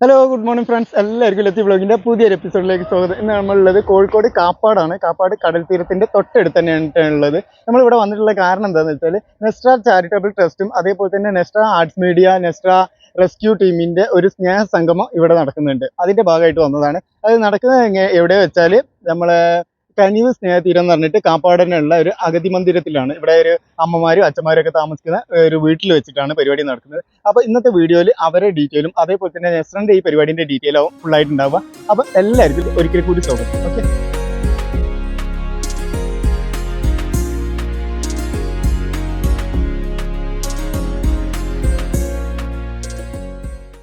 Hello good morning friends എല്ലാവർക്കും എത്തി ബ്ലോഗിന്റെ പുതിയൊരു എപ്പിസോഡിലേക്ക് സ്വാഗതം. ഇന്ന് നമ്മളുള്ളത് കോഴിക്കോട് കാപ്പാടാണ്. കാപ്പാട് കടൽ തീരത്തിന്റെ തൊട്ടടുത്ത് തന്നെയാണ് ഉള്ളത്. നമ്മൾ ഇവിടെ വന്നിട്ടുള്ള കാരണം എന്താണെന്ന് വെച്ചാൽ നെസ്ട്ര ചാരിറ്റബിൾ ട്രസ്റ്റും അതേപോലെ തന്നെ Nestra arts media Nestra rescue ടീമിന്റെ ഒരു സ്നേഹ സംഗമം ഇവിടെ നടക്കുന്നുണ്ട്. അതിന്റെ ഭാഗമായിട്ട് വന്നതാണ്. അത് നടക്കുന്നത് എവിടെ വെച്ചാൽ നമ്മളെ കനിവ് സ്നേഹതീരം എന്ന് പറഞ്ഞിട്ട് കാപ്പാടനുള്ള ഒരു അഗതി മന്ദിരത്തിലാണ്. ഇവിടെ ഒരു അമ്മമാരും അച്ഛന്മാരും ഒക്കെ താമസിക്കുന്ന ഒരു വീട്ടിൽ വെച്ചിട്ടാണ് പരിപാടി നടക്കുന്നത്. അപ്പോൾ ഇന്നത്തെ വീഡിയോയിൽ അവരെ ഡീറ്റെയിലും അതേപോലെ തന്നെ നെസ്രന്റെ ഈ ഫുൾ ആയിട്ട് ഉണ്ടാവുക അപ്പോൾ എല്ലാവർക്കും ഒരിക്കൽ കൂടി സ്വാഗതം ഓക്കെ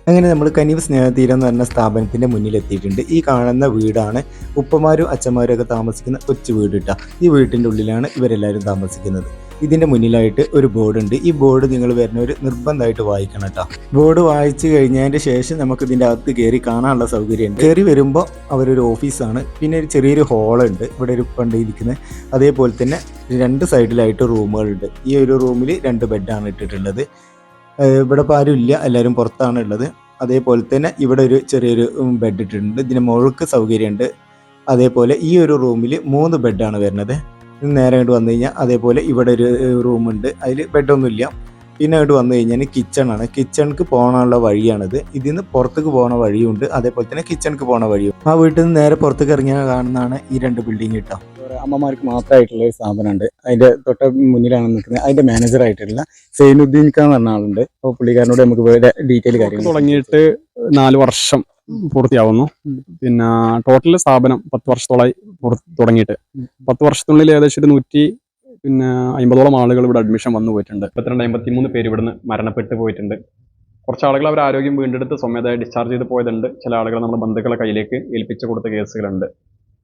അങ്ങനെ നമ്മൾ കനിവ് സ്നേഹതീരം എന്ന് പറഞ്ഞ സ്ഥാപനത്തിന്റെ മുന്നിൽ എത്തിയിട്ടുണ്ട് ഈ കാണുന്ന വീടാണ് ഉപ്പമാരും അച്ഛന്മാരും ഒക്കെ താമസിക്കുന്ന കൊച്ചു വീട് ഇട്ട ഈ വീട്ടിന്റെ ഉള്ളിലാണ് ഇവരെല്ലാവരും താമസിക്കുന്നത്. ഇതിന്റെ മുന്നിലായിട്ട് ഒരു ബോർഡ് ഉണ്ട് ഈ ബോർഡ് നിങ്ങൾ വരുന്ന ഒരു നിർബന്ധമായിട്ട് വായിക്കണം കേട്ടോ ബോർഡ് വായിച്ചു കഴിഞ്ഞതിന്റെ ശേഷം നമുക്ക് ഇതിന്റെ അകത്ത് കയറി കാണാനുള്ള സൗകര്യമുണ്ട്. കയറി വരുമ്പോൾ അവരൊരു ഓഫീസാണ്. പിന്നെ ഒരു ചെറിയൊരു ഹോളുണ്ട്. ഇവിടെ ഒരു പണ്ട് ഇരിക്കുന്നത് അതേപോലെ തന്നെ രണ്ട് സൈഡിലായിട്ട് റൂമുകളുണ്ട്. ഈ ഒരു റൂമിൽ രണ്ട് ബെഡാണ് ഇട്ടിട്ടുള്ളത്. ഇവിടെ ഇപ്പോൾ ആരും ഇല്ല എല്ലാവരും പുറത്താണ് ഉള്ളത്. അതേപോലെ തന്നെ ഇവിടെ ഒരു ചെറിയൊരു ബെഡ് ഇട്ടിട്ടുണ്ട്. ഇതിന് മുഴുക്ക് സൗകര്യമുണ്ട്. അതേപോലെ ഈ ഒരു റൂമിൽ മൂന്ന് ബെഡാണ് വരുന്നത്. നേരെ ഇങ്ങോട്ട് വന്നു കഴിഞ്ഞാൽ അതേപോലെ ഇവിടെ ഒരു റൂമുണ്ട്. അതിൽ ബെഡൊന്നുമില്ല പിന്നെ ഇങ്ങോട്ട് വന്നു കഴിഞ്ഞാൽ കിച്ചണാണ് കിച്ചണിക്ക് പോകാനുള്ള വഴിയാണിത്. ഇതിൽ നിന്ന് പുറത്തേക്ക് പോകുന്ന വഴിയുണ്ട്. അതേപോലെ തന്നെ കിച്ചണിക്ക് പോകുന്ന വഴിയും. ആ വീട്ടിൽ നിന്ന് നേരെ പുറത്തേക്ക് ഇറങ്ങിയാൽ കാണുന്നതാണ് ഈ രണ്ട് ബിൽഡിംഗ് കിട്ടാം അമ്മമാർക്ക് മാത്രമായിട്ടുള്ള ഒരു സ്ഥാപനമുണ്ട്. അതിന്റെ തൊട്ട് മുന്നിലാണ് നിൽക്കുന്നത്. അതിന്റെ മാനേജർ ആയിട്ടുള്ള സൈനുദ്ദീൻ ഖാൻ എന്ന് പറഞ്ഞ ആളുണ്ട്. അപ്പോൾ പുള്ളിക്കാരനോട് നമുക്ക് ഡീറ്റെയിൽ കാര്യങ്ങൾ തുടങ്ങിയിട്ട് നാല് വർഷം പൂർത്തിയാവുന്നു. പിന്നെ ടോട്ടൽ സ്ഥാപനം പത്ത് വർഷത്തോളായി തുടങ്ങിയിട്ട്. പത്ത് വർഷത്തിനുള്ളിൽ ഏകദേശം ഒരു നൂറ്റി പിന്നെ അമ്പതോളം ആളുകൾ ഇവിടെ അഡ്മിഷൻ വന്നു പോയിട്ടുണ്ട്. ഇരുപത്തിരണ്ട് അമ്പത്തിമൂന്ന് പേര് ഇവിടുന്ന് മരണപ്പെട്ട് പോയിട്ടുണ്ട്. കുറച്ച് ആളുകൾ അവർ ആരോഗ്യം വീണ്ടെടുത്ത് സ്വമേധയായി ഡിസ്ചാർജ് ചെയ്ത് പോയതുണ്ട്. ചില ആളുകൾ നമ്മുടെ ബന്ധുക്കളെ കയ്യിലേക്ക് ഏൽപ്പിച്ചു കൊടുത്ത കേസുകളുണ്ട്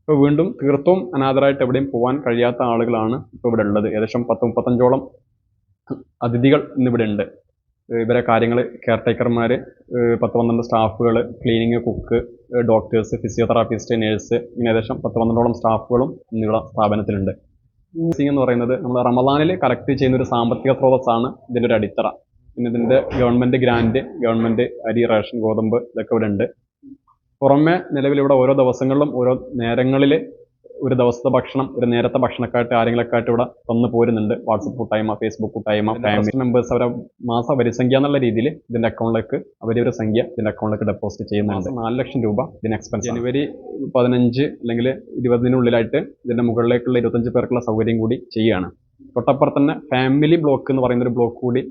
ഇപ്പോൾ വീണ്ടും തീർത്തും അനാഥരായിട്ട് എവിടെയും പോകാൻ കഴിയാത്ത ആളുകളാണ് ഇപ്പോൾ ഇവിടെ ഉള്ളത്. ഏകദേശം പത്ത് മുപ്പത്തഞ്ചോളം അതിഥികൾ ഇന്നിവിടെ ഉണ്ട്. ഇവരെ കാര്യങ്ങൾ കെയർ ടേക്കർമാർ പത്ത് പന്ത്രണ്ട് സ്റ്റാഫുകൾ cleaning cook doctors physiotherapist nurse ഇങ്ങനെ ഏകദേശം പത്ത് പന്ത്രണ്ടോളം സ്റ്റാഫുകളും ഇന്നിവിടെ സ്ഥാപനത്തിലുണ്ട്. നഴ്സിംഗ് എന്ന് പറയുന്നത് നമ്മൾ റമദാനിൽ കളക്ട് ചെയ്യുന്ന ഒരു സാമ്പത്തിക സ്രോതസ്സാണ് ഇതിന്റെ ഒരു അടിത്തറ. പിന്നെ ഇതിന്റെ ഗവൺമെന്റ് ഗ്രാൻഡ് ഗവൺമെന്റ് അരി റേഷൻ ഗോതമ്പ് ഇതൊക്കെ ഇവിടെ ഉണ്ട് പുറമെ നിലവിൽ ഇവിടെ ഓരോ ദിവസങ്ങളിലും ഓരോ നേരങ്ങളിൽ ഒരു ദിവസത്തെ ഭക്ഷണം ഒരു നേരത്തെ ഭക്ഷണക്കായിട്ട് ആരെങ്കിലൊക്കെയായിട്ട് ഇവിടെ തന്നു പോരുന്നുണ്ട്. വാട്സപ്പ് കൂട്ടായ്മ ഫേസ്ബുക്ക് കൂട്ടായ്മ ഫാമിലി മെമ്പേഴ്സ് അവരെ മാസ വരിസംഖ്യ എന്നുള്ള രീതിയിൽ ഇതിന്റെ അക്കൗണ്ടിലേക്ക് അവരെ ഒരു സംഖ്യ ഇതിന്റെ അക്കൗണ്ടിലേക്ക് ഡെപ്പോസിറ്റ് ചെയ്യുന്നുണ്ട്. നാല് ലക്ഷം രൂപ ഇതിന് എക്സ്പെൻസ് ജനുവരി പതിനഞ്ച് അല്ലെങ്കിൽ ഇരുപതിനുള്ളിലായിട്ട് ഇതിന്റെ മുകളിലേക്കുള്ള ഇരുപത്തഞ്ച് പേർക്കുള്ള സൗകര്യം കൂടി ചെയ്യുകയാണ്. തൊട്ടപ്പുറത്ത് തന്നെ ഫാമിലി ബ്ലോക്ക് എന്ന് പറയുന്ന ഒരു ബ്ലോക്ക് കൂടി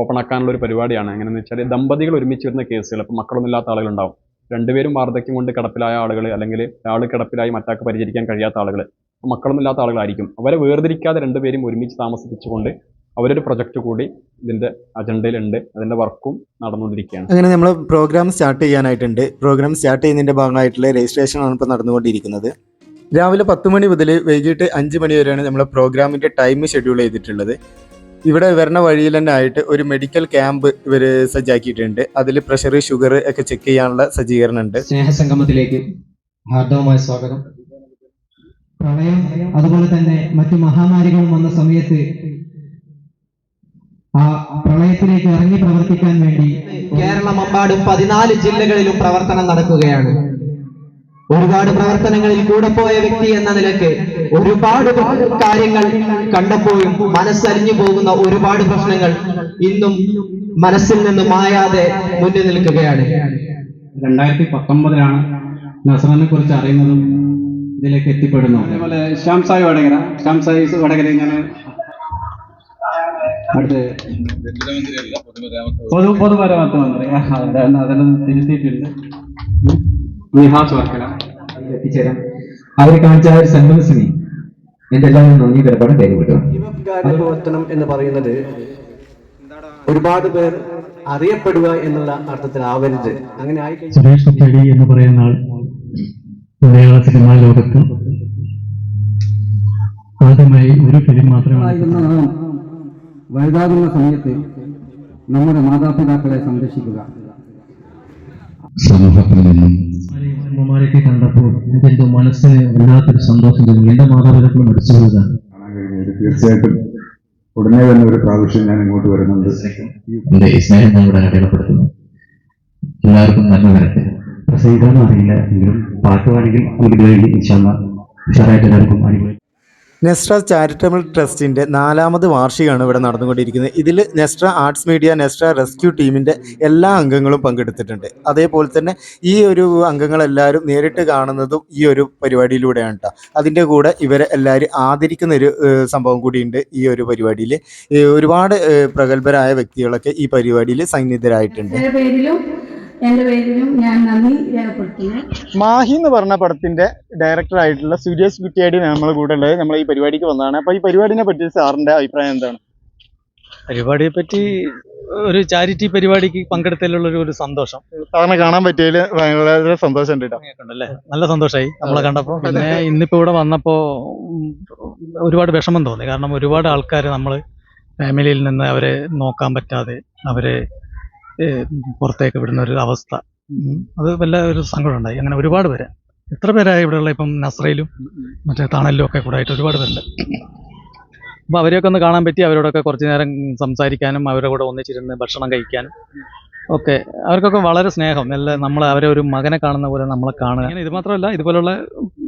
ഓപ്പൺ ആക്കാനുള്ള ഒരു പരിപാടിയാണ്. എങ്ങനെയെന്ന് വെച്ചാൽ ദമ്പതികൾ ഒരുമിച്ച് വരുന്ന കേസുകൾ ഇപ്പം മക്കളൊന്നും ഇല്ലാത്ത ആളുകളുണ്ടാവും. രണ്ടുപേരും വാർദ്ധക്യം കൊണ്ട് കിടപ്പിലായ ആളുകൾ അല്ലെങ്കിൽ ഒരാൾ കിടപ്പിലായി മറ്റാൾക്ക് പരിചരിക്കാൻ കഴിയാത്ത ആളുകൾ മക്കളൊന്നും ഇല്ലാത്ത ആളുകളായിരിക്കും. അവരെ വേർതിരിക്കാതെ രണ്ടുപേരും ഒരുമിച്ച് താമസിപ്പിച്ചുകൊണ്ട് അവരൊരു പ്രൊജക്റ്റ് കൂടി ഇതിന്റെ അജണ്ടയിലുണ്ട്. അതിന്റെ വർക്കും നടന്നുകൊണ്ടിരിക്കുകയാണ്. അങ്ങനെ നമ്മൾ പ്രോഗ്രാം സ്റ്റാർട്ട് ചെയ്യാനായിട്ടുണ്ട്. പ്രോഗ്രാം സ്റ്റാർട്ട് ചെയ്യുന്നതിന്റെ ഭാഗമായിട്ടുള്ള രജിസ്ട്രേഷൻ ആണ് ഇപ്പോൾ നടന്നുകൊണ്ടിരിക്കുന്നത്. രാവിലെ പത്ത് മണി മുതൽ വൈകിട്ട് അഞ്ച് മണി വരെയാണ് നമ്മളെ പ്രോഗ്രാമിന്റെ ടൈം ഷെഡ്യൂൾ ചെയ്തിട്ടുള്ളത്. ഇവിടെ വരുന്ന വഴിയിൽ തന്നെ ആയിട്ട് ഒരു മെഡിക്കൽ ക്യാമ്പ് ഇവർ സജ്ജാക്കിയിട്ടുണ്ട്. അതിൽ പ്രഷർ ഷുഗർ ഒക്കെ ചെക്ക് ചെയ്യാനുള്ള സജ്ജീകരണം ഉണ്ട് സ്നേഹസംഗമത്തിലേക്ക് ഹാർദവമായ സ്വാഗതം. പ്രളയം അതുപോലെ തന്നെ മറ്റു മഹാമാരികളും വന്ന സമയത്ത് ആ പ്രളയത്തിലേക്ക് ഇറങ്ങി പ്രവർത്തിക്കാൻ വേണ്ടി കേരളമെമ്പാടും പതിനാല് ജില്ലകളിലും പ്രവർത്തനം നടക്കുകയാണ്. ഒരുപാട് പ്രവർത്തനങ്ങളിൽ കൂടെ പോയ വ്യക്തി എന്ന നിലയ്ക്ക് ഒരുപാട് കാര്യങ്ങൾ കണ്ടപ്പോഴും മനസ്സരിഞ്ഞു പോകുന്ന ഒരുപാട് പ്രശ്നങ്ങൾ ഇന്നും മനസ്സിൽ നിന്ന് മായാതെ മുന്നിൽ നിൽക്കുകയാണ്. രണ്ടായിരത്തി പത്തൊമ്പതിലാണ് നസറിനെ കുറിച്ച് അറിയുന്നതും ഇതിലേക്ക് എത്തിപ്പെടുന്നു അതേപോലെ ശ്യാംസായി വടകര. ശ്യാംസായി വടകര ഞാൻ അടുത്ത് പൊതു പൊതുമരാമത്ത് മന്ത്രി. അതെല്ലാം തിരുത്തിയിട്ടുണ്ട് നിഹാസ് വർക്കല. എത്തിച്ചേരാം. അവർ കാണിച്ച ആ ഒരു സെൻബൻസിനെ എന്റെ എല്ലാവരും നന്ദി കരപ്പാടും കൈവിട്ടു എന്ന് പറയുന്നത് ഒരുപാട് പേർ അറിയപ്പെടുക എന്നുള്ള അർത്ഥത്തിലാവരുത് അങ്ങനെ ആയി സുരേഷ് ചെടി എന്ന് പറയുന്ന ആൾ മലയാള സിനിമാ ലോകത്ത് ആദ്യമായി ഒരു ഫിലിം മാത്രമേ വലുതാകുന്ന സമയത്ത് നമ്മുടെ മാതാപിതാക്കളെ സംരക്ഷിക്കുക. സമൂഹത്തിൽ നിന്നും അമ്മമാരെയൊക്കെ കണ്ടപ്പോൾ എനിക്ക് എന്റെ മനസ്സിന് വല്ലാത്തൊരു സന്തോഷം തോന്നി. എന്റെ മാതാപിതാക്കൾ മരിച്ചു പോയതാണ്. കാണാൻ തീർച്ചയായിട്ടും ഉടനെ തന്നെ ഒരു പ്രാവശ്യം ഞാൻ ഇങ്ങോട്ട് വരുന്നുണ്ട്. എന്റെ സ്നേഹം ഞാൻ ഇവിടെ അടയാളപ്പെടുത്തുന്നു. എല്ലാവർക്കും നല്ല വരട്ടെ. പ്രസംഗിക്കാനും അറിയില്ല. എങ്കിലും പാട്ട് വേണമെങ്കിൽ നമുക്ക് ഉഷാറായിട്ട് എല്ലാവർക്കും അടിപൊളി നെസ്ട്ര ചാരിറ്റബിൾ ട്രസ്റ്റിന്റെ നാലാമത് വാർഷികമാണ് ഇവിടെ നടന്നുകൊണ്ടിരിക്കുന്നത്. ഇതിൽ Nestra arts media Nestra rescue ടീമിന്റെ എല്ലാ അംഗങ്ങളും പങ്കെടുത്തിട്ടുണ്ട്. അതേപോലെ തന്നെ ഈ ഒരു അംഗങ്ങളെല്ലാവരും നേരിട്ട് കാണുന്നതും ഈ ഒരു പരിപാടിയിലൂടെയാണ് കേട്ടോ അതിന്റെ കൂടെ ഇവരെ എല്ലാവരും ആദരിക്കുന്ന ഒരു സംഭവം കൂടിയുണ്ട് ഈ ഒരു പരിപാടിയിൽ. ഒരുപാട് പ്രഗത്ഭരായ വ്യക്തികളൊക്കെ ഈ പരിപാടിയിൽ സന്നിധരായിട്ടുണ്ട് പേരിലും എന്റെ പേരിലും ഞാൻ നന്ദി രേഖപ്പെടുത്തുന്നു. മാഹി എന്ന് പറഞ്ഞ പടത്തിന്റെ ഡയറക്ടർ ആയിട്ടുള്ള സുരേഷ് കുറ്റിയാടി നമ്മളെ കൂടെ ഉള്ളത്. നമ്മൾ ഈ പരിപാടിക്ക് വന്നതാണ്. അപ്പൊ ഈ പരിപാടിനെ പറ്റി സാറിന്റെ അഭിപ്രായം എന്താണ്? പരിപാടിയെ പറ്റി ഒരു ചാരിറ്റി പരിപാടിക്ക് പങ്കെടുത്തതിലുള്ള ഒരു- സന്തോഷം. സാറിനെ കാണാൻ പറ്റിയതിൽ വളരെ സന്തോഷം ഉണ്ടല്ലേ നല്ല സന്തോഷമായി നമ്മളെ കണ്ടപ്പോൾ പിന്നെ ഇന്നിപ്പോ ഇവിടെ വന്നപ്പോ ഒരുപാട് വിഷമം തോന്നി. കാരണം ഒരുപാട് ആൾക്കാർ നമ്മൾ ഫാമിലിയിൽ നിന്ന് അവരെ നോക്കാൻ പറ്റാതെ അവരെ പുറത്തേക്ക് വിടുന്ന ഒരു അവസ്ഥ. അത് വല്ല ഒരു സങ്കടം ഉണ്ടായി. അങ്ങനെ ഒരുപാട് പേര്. എത്ര പേരായി ഇവിടെയുള്ള ഇപ്പം നസ്രയിലും മറ്റേ തണലിലും ഒക്കെ കൂടെ ആയിട്ട് ഒരുപാട് പേരുണ്ട്. അപ്പോൾ അവരെയൊക്കെ ഒന്ന് കാണാൻ പറ്റി അവരോടൊക്കെ കുറച്ച് നേരം സംസാരിക്കാനും അവരുടെ കൂടെ ഒന്നിച്ചിരുന്ന് ഭക്ഷണം കഴിക്കാനും ഓക്കെ അവർക്കൊക്കെ വളരെ സ്നേഹം. നല്ല നമ്മൾ അവരെ ഒരു മകനെ കാണുന്ന പോലെ നമ്മളെ കാണുക. ഇത് മാത്രമല്ല ഇതുപോലുള്ള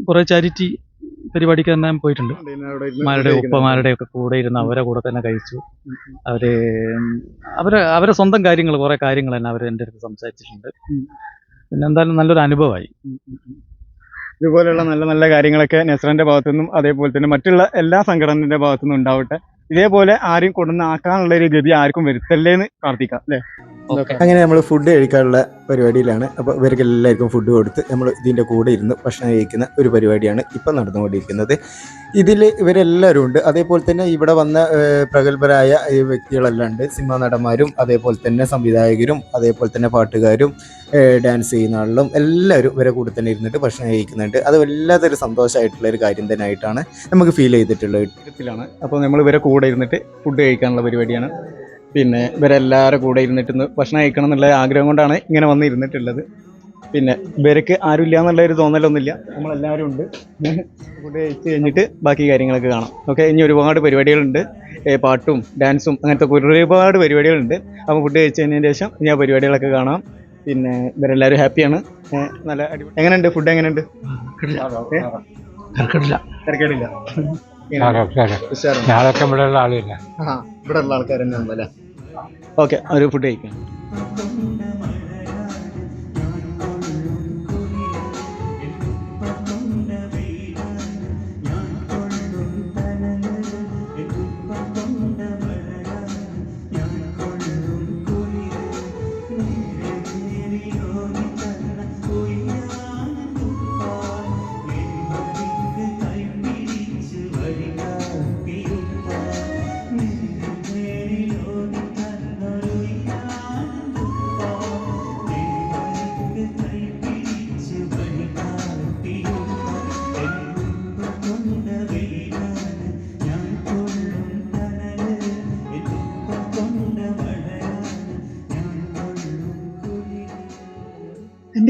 കുറേ ചാരിറ്റി പരിപാടിക്ക് തന്നെ പോയിട്ടുണ്ട്. മാരുടെ ഉപ്പമാരുടെ ഒക്കെ കൂടെ ഇരുന്ന് അവരെ കൂടെ തന്നെ കഴിച്ചു. അവർ അവരെ അവരെ സ്വന്തം കാര്യങ്ങൾ കുറെ കാര്യങ്ങൾ തന്നെ അവർ എന്റെ അടുത്ത് സംസാരിച്ചിട്ടുണ്ട്. പിന്നെ എന്തായാലും നല്ലൊരു അനുഭവമായി. ഇതുപോലെയുള്ള നല്ല നല്ല കാര്യങ്ങളൊക്കെ നെസ്രന്റെ ഭാഗത്തുനിന്നും അതേപോലെ തന്നെ മറ്റുള്ള എല്ലാ സംഘടനയുടെ ഭാഗത്തുനിന്നും ഉണ്ടാവട്ടെ. ഇതേപോലെ ആരെയും കൊണ്ടുവന്ന് ആക്കാനുള്ള ഒരു ഗതി ആർക്കും വരുത്തല്ലേന്ന് പ്രാർത്ഥിക്കാം അല്ലേ? അങ്ങനെ നമ്മൾ ഫുഡ് കഴിക്കാനുള്ള പരിപാടിയിലാണ്. അപ്പോൾ ഇവർക്ക് എല്ലാവർക്കും ഫുഡ് കൊടുത്ത് നമ്മൾ ഇതിന്റെ കൂടെ ഇരുന്ന് ഭക്ഷണം കഴിക്കുന്ന ഒരു പരിപാടിയാണ് ഇപ്പം നടന്നുകൊണ്ടിരിക്കുന്നത്. ഇതിൽ ഇവരെല്ലാവരും ഉണ്ട്. അതേപോലെ തന്നെ ഇവിടെ വന്ന പ്രഗത്ഭരായ വ്യക്തികളെല്ലാം ഉണ്ട്. സിനിമാ നടന്മാരും അതേപോലെ തന്നെ സംവിധായകരും അതേപോലെ തന്നെ പാട്ടുകാരും ഡാൻസ് ചെയ്യുന്ന ആളുകളും എല്ലാവരും ഇവരെ കൂടെ തന്നെ ഇരുന്നിട്ട് ഭക്ഷണം കഴിക്കുന്നുണ്ട്. അത് വല്ലാത്തൊരു സന്തോഷമായിട്ടുള്ള ഒരു കാര്യം തന്നെ ആയിട്ടാണ് നമുക്ക് ഫീൽ ചെയ്തിട്ടുള്ളത്. അപ്പോൾ നമ്മൾ ഇവരെ കൂടെ ഇരുന്നിട്ട് ഫുഡ് കഴിക്കാനുള്ള പരിപാടിയാണ്. പിന്നെ ഇവരെല്ലാവരും കൂടെ ഇരുന്നിട്ട് ഭക്ഷണം കഴിക്കണം എന്നുള്ള ആഗ്രഹം കൊണ്ടാണ് ഇങ്ങനെ വന്ന് ഇരുന്നിട്ടുള്ളത് പിന്നെ ഇവർക്ക് ആരും ഇല്ല എന്നുള്ള ഒരു തോന്നലൊന്നുമില്ല. നമ്മളെല്ലാവരും ഉണ്ട്. ഫുഡ് കഴിച്ച് കഴിഞ്ഞിട്ട് ബാക്കി കാര്യങ്ങളൊക്കെ കാണാം. ഓക്കെ ഇനി ഒരുപാട് പരിപാടികളുണ്ട്. പാട്ടും ഡാൻസും അങ്ങനത്തെ ഒരുപാട് പരിപാടികളുണ്ട്. അപ്പോൾ ഫുഡ് കഴിച്ച് കഴിഞ്ഞതിന് ശേഷം ഇനി ആ പരിപാടികളൊക്കെ കാണാം. പിന്നെ ഇവരെല്ലാവരും ഹാപ്പിയാണ്. നല്ല അടിപൊളി. എങ്ങനെയുണ്ട്? ഫുഡ് എങ്ങനെയുണ്ട്? തിരക്കേടില്ല തിരക്കേടില്ല ഇവിടെ ഉള്ള ആൾക്കാർ തന്നെ ഉണ്ടല്ലേ ഓക്കെ ഒരു ഫുഡ് കഴിക്കാം.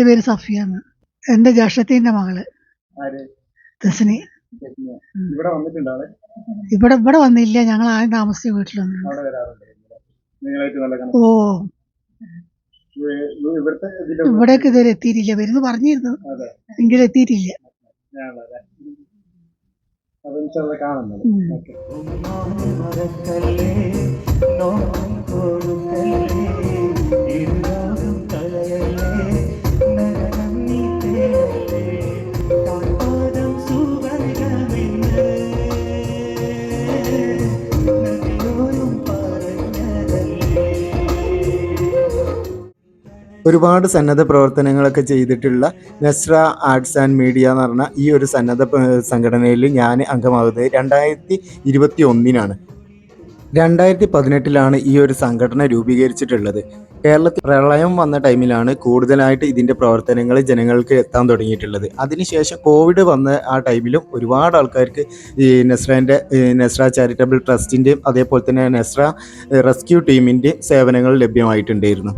എന്റെ പേര് സഫിയാണ്. എന്റെ ജ്യേഷ്ഠത്തിന്റെ മകൾ. തസ്നി ഇവിടെ വന്നിട്ടുണ്ട് ആൾ? ഇവിടെ ഇവിടെ വന്നില്ല. ഞങ്ങൾ ആദ്യം താമസിച്ച നല്ല കണക്ട് ഓ. ഇവിടേക്ക് ഇതുവരെ എത്തിയിട്ടില്ല. വരുന്ന് പറഞ്ഞിരുന്നു. എങ്കിലും എത്തിയിട്ടില്ല. കാണുന്നത് ഒരുപാട് സന്നദ്ധ പ്രവർത്തനങ്ങളൊക്കെ ചെയ്തിട്ടുള്ള നെസ്ര ആർട്സ് ആൻഡ് മീഡിയ എന്ന് പറഞ്ഞ ഈ ഒരു സന്നദ്ധ സംഘടനയിൽ ഞാൻ അംഗമാകുന്നത് രണ്ടായിരത്തി ഇരുപത്തി ഒന്നിനാണ്. രണ്ടായിരത്തി പതിനെട്ടിലാണ് ഈ ഒരു സംഘടന രൂപീകരിച്ചിട്ടുള്ളത്. കേരളത്തിൽ പ്രളയം വന്ന ടൈമിലാണ് കൂടുതലായിട്ട് ഇതിന്റെ പ്രവർത്തനങ്ങൾ ജനങ്ങൾക്ക് എത്താൻ തുടങ്ങിയിട്ടുള്ളത്. അതിനുശേഷം കോവിഡ് വന്ന ആ ടൈമിലും ഒരുപാട് ആൾക്കാർക്ക് ഈ നെസ്രേന്റെ നെസ്ര ചാരിറ്റബിൾ ട്രസ്റ്റിന്റെയും അതേപോലെ തന്നെ നെസ്ര റെസ്ക്യൂ ടീമിന്റെയും സേവനങ്ങൾ ലഭ്യമായിട്ടുണ്ടായിരുന്നു.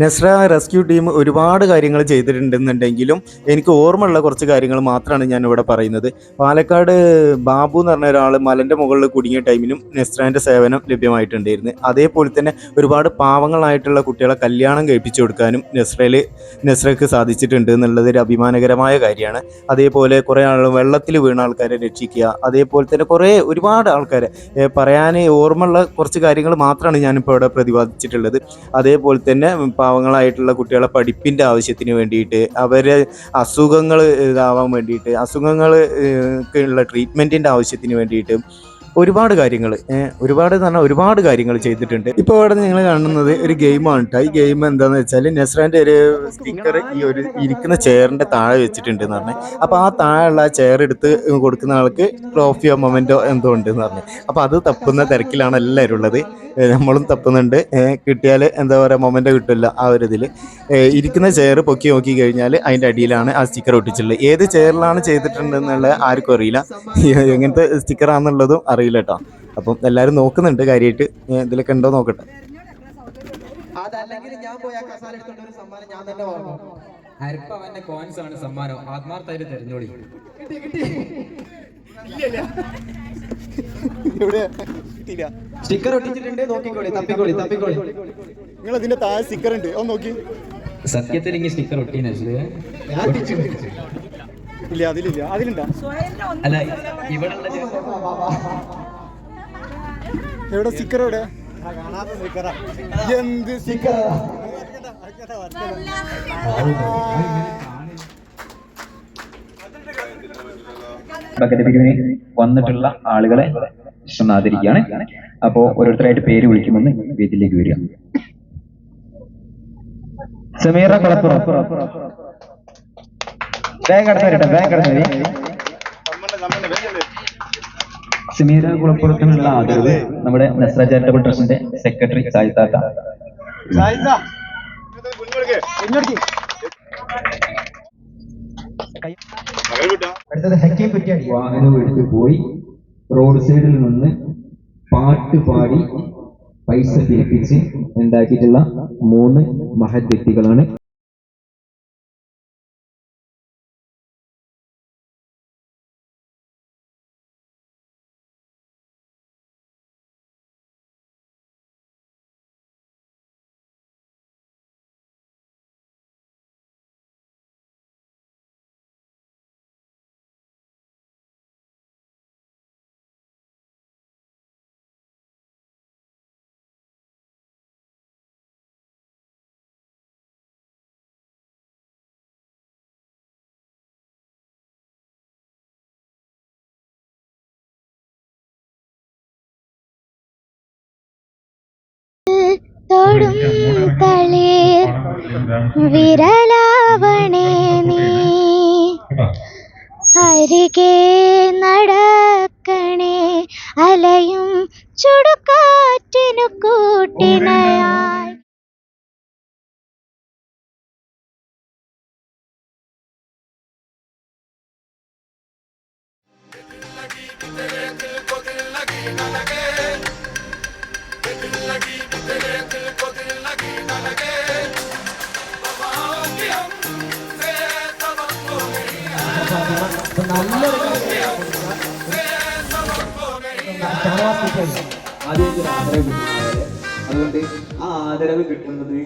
നെസ്ര റെസ്ക്യൂ ടീം ഒരുപാട് കാര്യങ്ങൾ ചെയ്തിട്ടുണ്ടെന്നുണ്ടെങ്കിലും എനിക്ക് ഓർമ്മയുള്ള കുറച്ച് കാര്യങ്ങൾ മാത്രമാണ് ഞാൻ ഇവിടെ പറയുന്നത്. പാലക്കാട് ബാബു എന്ന് പറഞ്ഞ ഒരാൾ മലന്റെ മുകളിൽ കുടുങ്ങിയ ടൈമിലും നെസ്രാന്റെ സേവനം ലഭ്യമായിട്ടുണ്ടായിരുന്നു. അതേപോലെ തന്നെ ഒരുപാട് പാവങ്ങളായിട്ടുള്ള കുട്ടികളെ കല്യാണം കഴിപ്പിച്ചു കൊടുക്കാനും നെസ്രയിൽ നെസ്രയ്ക്ക് സാധിച്ചിട്ടുണ്ട് എന്നുള്ളത് ഒരു അഭിമാനകരമായ കാര്യമാണ്. അതേപോലെ കുറേ ആൾ വെള്ളത്തിൽ വീണ ആൾക്കാരെ രക്ഷിക്കുക അതേപോലെ തന്നെ കുറേ ഒരുപാട് ആൾക്കാരെ പറയാൻ ഓർമ്മയുള്ള കുറച്ച് കാര്യങ്ങൾ മാത്രമാണ് ഞാനിപ്പോൾ ഇവിടെ പ്രതിപാദിച്ചിട്ടുള്ളത്. അതേപോലെ തന്നെ പാവങ്ങളായിട്ടുള്ള കുട്ടികളെ പഠിപ്പിന്റെ ആവശ്യത്തിന് വേണ്ടിയിട്ട് അവരെ അസുഖങ്ങൾ ഇതാവാൻ വേണ്ടിയിട്ട് അസുഖങ്ങൾ ഉള്ള ട്രീറ്റ്മെന്റിന്റെ ആവശ്യത്തിന് വേണ്ടിയിട്ട് ഒരുപാട് കാര്യങ്ങൾ ഒരുപാട് തന്നെ ഒരുപാട് കാര്യങ്ങൾ ചെയ്തിട്ടുണ്ട്. ഇപ്പോൾ ഇവിടെ നിങ്ങൾ കാണുന്നത് ഒരു ഗെയിമാണ് കേട്ടോ ഈ ഗെയിം എന്താണെന്ന് വെച്ചാൽ നെസ്രാന്റെ ഒരു സ്റ്റിക്കർ ഈ ഒരു ഇരിക്കുന്ന ചെയറിന്റെ താഴെ വെച്ചിട്ടുണ്ട് എന്ന് പറഞ്ഞു. അപ്പോൾ ആ താഴെയുള്ള ആ ചെയർ എടുത്ത് കൊടുക്കുന്ന ആൾക്ക് ട്രോഫിയോ മൊമെന്റോ എന്തോ ഉണ്ട് എന്ന് പറഞ്ഞു. അപ്പോൾ അത് തപ്പുന്ന തിരക്കിലാണ് എല്ലാവരും ഉള്ളത്. നമ്മളും തപ്പുന്നുണ്ട്. കിട്ടിയാൽ എന്താ പറയുക മൊമെന്റ് കിട്ടില്ല ആ ഒരു ഇതിൽ ഇരിക്കുന്ന ചെയർ പൊക്കി നോക്കി കഴിഞ്ഞാൽ അതിന്റെ അടിയിലാണ് ആ സ്റ്റിക്കർ ഒട്ടിച്ചിട്ടുള്ളത്. ഏത് ചെയറിലാണ് ചെയ്തിട്ടുണ്ടെന്നുള്ളത് ആർക്കും അറിയില്ല. എങ്ങനത്തെ സ്റ്റിക്കറാണെന്നുള്ളതും അറിയില്ല കേട്ടോ അപ്പം എല്ലാവരും നോക്കുന്നുണ്ട് കാര്യമായിട്ട് ഇതിലൊക്കെ ഉണ്ടോ നോക്കട്ടെ. അതല്ലെങ്കിൽ ഞാൻ പോയി ആ കസാല എടുത്തോണ്ട് ഒരു സമ്മാനം ഞാൻ തന്നെ വാങ്ങും. അരിപ്പവന്റെ കോയിൻസ് ആണ് സമ്മാനം. ആത്മാർത്ഥമായിട്ട് തെരഞ്ഞോളി. സ്റ്റിക്കർ ഒട്ടിച്ചിട്ടുണ്ട്. നോക്കിക്കോളി. തപ്പിക്കോളി തപ്പിക്കോളി. നിങ്ങൾ ഇതിന്റെ താഴെ സ്റ്റിക്കർ ഉണ്ട്. ഒന്ന് നോക്കി. സത്യത്തിൽ ഇങ്ങനെ സ്റ്റിക്കർ ഒട്ടിച്ചു ഇല്ല അതിലില്ല. അതിലുണ്ടോ? അല്ല ഇവിടെ എവിടെ സ്റ്റിക്കർ എവിടെ? എന്ത് സ്റ്റിക്കർ ബക്കറ്റ് പിരിവിന് വന്നിട്ടുള്ള ആളുകളെ ഒന്ന് ആദരിക്കുകയാണ് അപ്പോ ഓരോരുത്തരായിട്ട് പേര് വിളിക്കുമെന്ന് വീട്ടിലേക്ക് വരിക. സമീറ കളപ്പുറം ബാഗ് കടന്നു വരട്ടെ ബാഗ് കടന്നു വരി. സമീറ കുളപ്പുറത്തിനുള്ള ആദരവ് നമ്മുടെ നസ്ര ചാരിറ്റബിൾ ട്രസ്റ്റിന്റെ സെക്രട്ടറി സായി സായിത്താത്ത അടുത്തത് ഹക്കീം കുറ്റിയാടി വാഹനം എടുത്തു പോയി റോഡ് സൈഡിൽ നിന്ന് പാട്ട് പാടി പൈസ പിരിപ്പിച്ച് ഉണ്ടാക്കിയിട്ടുള്ള മൂന്ന് മഹത് വ്യക്തികളാണ് തൊടും തളിർ വിരലാവണേ നീ. അരികെ നടക്കണേ അലയും ചുടുകാറ്റിനു കൂട്ടിനയായി അതുകൊണ്ട് ആ ആദരവ് കിട്ടുന്നത്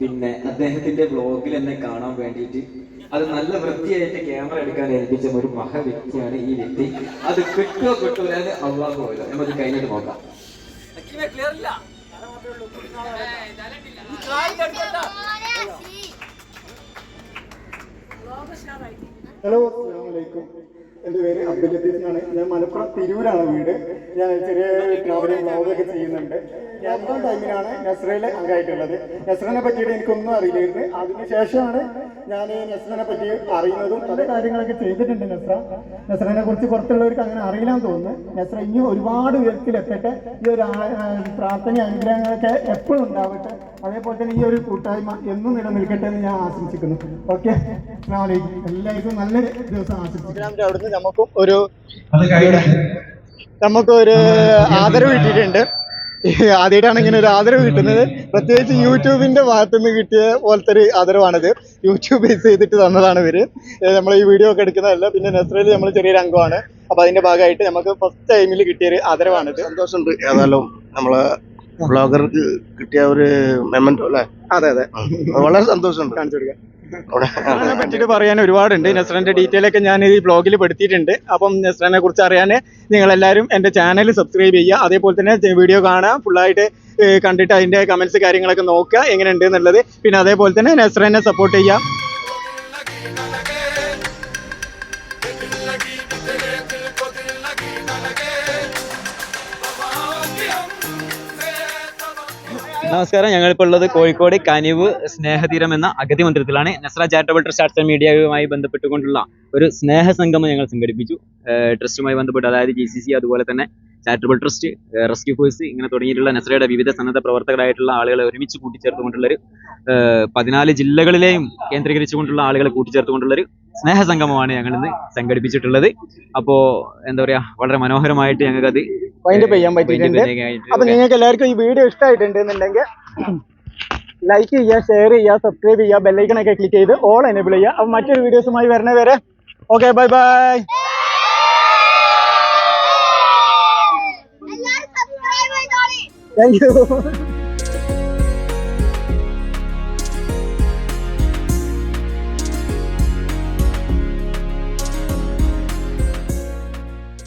പിന്നെ അദ്ദേഹത്തിന്റെ ബ്ലോഗിൽ എന്നെ കാണാൻ വേണ്ടിയിട്ട്. അത് നല്ല വൃത്തിയായിട്ട് ക്യാമറ എടുക്കാൻ ഏൽപ്പിച്ച ഒരു മഹ വ്യക്തിയാണ് ഈ വ്യക്തി. അത് കിട്ടുമോ കിട്ടൂലെ എന്ന് പോയല്ലോ നമ്മൾ കഴിഞ്ഞിട്ട് നോക്കാം. ഹലോ അസ്സാമലൈക്കും എന്റെ പേര് അബ്ദുൽ ലത്തീഫ് എന്നാണ് ഞാൻ മലപ്പുറം തിരൂരാണ് വീട്. ഞാൻ ചെറിയ ട്രാവലിംഗ് വ്ളോഗൊക്കെ ചെയ്യുന്നുണ്ട്. ലോക്ക്ഡൌൺ ടൈമിലാണ് നസ്രയിൽ അംഗമായിട്ടുള്ളത്. നസ്രനെ പറ്റിയിട്ട് എനിക്കൊന്നും അറിയില്ലായിരുന്നു. അതിനുശേഷമാണ് ഞാൻ നസ്രനെ പറ്റി അറിയുന്നതും പല കാര്യങ്ങളൊക്കെ ചെയ്തിട്ടുണ്ട് നസ്ര. നസ്രനെ കുറിച്ച് പുറത്തുള്ളവർക്ക് അങ്ങനെ അറിയില്ലാന്ന് തോന്നുന്നു. നസ്ര ഇനി ഒരുപാട് ഉയരത്തിലെത്തട്ടെ. ഈ ഒരു പ്രാർത്ഥന അനുഗ്രഹങ്ങളൊക്കെ എപ്പോഴും ഉണ്ടാവട്ടെ. അതേപോലെ തന്നെ ഈ ഒരു കൂട്ടായ്മ എന്നും നിലനിൽക്കട്ടെ എന്ന് ഞാൻ ആശംസിക്കുന്നു. ഓക്കെ. എല്ലാവർക്കും നല്ലൊരു ദിവസം ആശംസിക്കുന്നു. അവിടുന്ന് നമുക്കും ഒരു നമുക്കൊരു ആദരവ് കിട്ടിയിട്ടുണ്ട്. ആദ്യമായിട്ടാണ് ഇങ്ങനെ ഒരു ആദരവ് കിട്ടുന്നത്. പ്രത്യേകിച്ച് യൂട്യൂബിന്റെ ഭാഗത്തു നിന്ന് കിട്ടിയ പോലത്തെ ഒരു ആദരവാണിത്. യൂട്യൂബ് ബേസ് ചെയ്തിട്ട് തന്നതാണ് ഇവർ. നമ്മൾ ഈ വീഡിയോ ഒക്കെ എടുക്കുന്നതല്ല പിന്നെ നെസ്രയിൽ നമ്മൾ ചെറിയൊരു അംഗമാണ്. അപ്പൊ അതിന്റെ ഭാഗമായിട്ട് നമുക്ക് ഫസ്റ്റ് ടൈമിൽ കിട്ടിയ ഒരു ആദരവാണിത്. സന്തോഷമുണ്ട്. ഏതായാലും നമ്മളെ ബ്ലോഗർക്ക് കിട്ടിയ ഒരു മെമ്മന്റോ അല്ലേ? അതെ അതെ. വളരെ സന്തോഷമുണ്ട്. കാണിച്ചു കൊടുക്കാം. നെസ്രനെ പറ്റിയിട്ട് പറയാൻ ഒരുപാടുണ്ട്. നെസ്രന്റെ ഡീറ്റെയിൽ ഒക്കെ ഞാൻ ഈ ബ്ലോഗിൽ പെടുത്തിയിട്ടുണ്ട്. അപ്പം നെസ്രനെ കുറിച്ച് അറിയാൻ നിങ്ങൾ എല്ലാവരും എന്റെ ചാനൽ സബ്സ്ക്രൈബ് ചെയ്യുക. അതേപോലെ തന്നെ വീഡിയോ കാണുക. ഫുള്ളായിട്ട് കണ്ടിട്ട് അതിന്റെ കമന്റ്സ് കാര്യങ്ങളൊക്കെ നോക്കുക. എങ്ങനെയുണ്ട് എന്നുള്ളത്. പിന്നെ അതേപോലെ തന്നെ നെസ്രനെ സപ്പോർട്ട് ചെയ്യുക. നമസ്കാരം. ഞങ്ങളിപ്പോൾ ഉള്ളത് കോഴിക്കോട് കനിവ് സ്നേഹതീരം എന്ന അഗതി മന്ദിരത്തിലാണ്. Nasra charitable trust arts and മീഡിയയുമായി ബന്ധപ്പെട്ടുകൊണ്ടുള്ള ഒരു സ്നേഹ സംഗമം ഞങ്ങൾ സംഘടിപ്പിച്ചു. ട്രസ്റ്റുമായി ബന്ധപ്പെട്ട് അതായത് ജി സി സി അതുപോലെ തന്നെ ചാരിറ്റബിൾ ട്രസ്റ്റ് റെസ്ക്യൂ ഫോഴ്സ് ഇങ്ങനെ തുടങ്ങിയിട്ടുള്ള നസ്രയുടെ വിവിധ സന്നദ്ധ പ്രവർത്തകരായിട്ടുള്ള ആളുകളെ ഒരുമിച്ച് കൂട്ടിച്ചേർത്തുകൊണ്ടുള്ളൊരു ഒരു പതിനാല് ജില്ലകളിലെയും കേന്ദ്രീകരിച്ചുകൊണ്ടുള്ള ആളുകളെ കൂട്ടിച്ചേർത്തുകൊണ്ടുള്ളൊരു സ്നേഹ സംഗമമാണ് ഞങ്ങൾ ഇന്ന് സംഘടിപ്പിച്ചിട്ടുള്ളത്. അപ്പോൾ എന്താ പറയുക വളരെ മനോഹരമായിട്ട് ഞങ്ങൾക്കത് അതിന്റെ ചെയ്യാൻ പറ്റിയിട്ടുണ്ട്. അപ്പൊ നിങ്ങൾക്ക് എല്ലാവർക്കും ഈ വീഡിയോ ഇഷ്ടമായിട്ടുണ്ട് എന്നുണ്ടെങ്കിൽ ലൈക്ക് ചെയ്യുക ഷെയർ ചെയ്യുക സബ്സ്ക്രൈബ് ചെയ്യുക ബെല്ലൈക്കണൊക്കെ ക്ലിക്ക് ചെയ്ത് ഓൾ എനേബിൾ ചെയ്യുക. അപ്പൊ മറ്റൊരു വീഡിയോസുമായി വരണേ വരെ. Okay bye bye thank you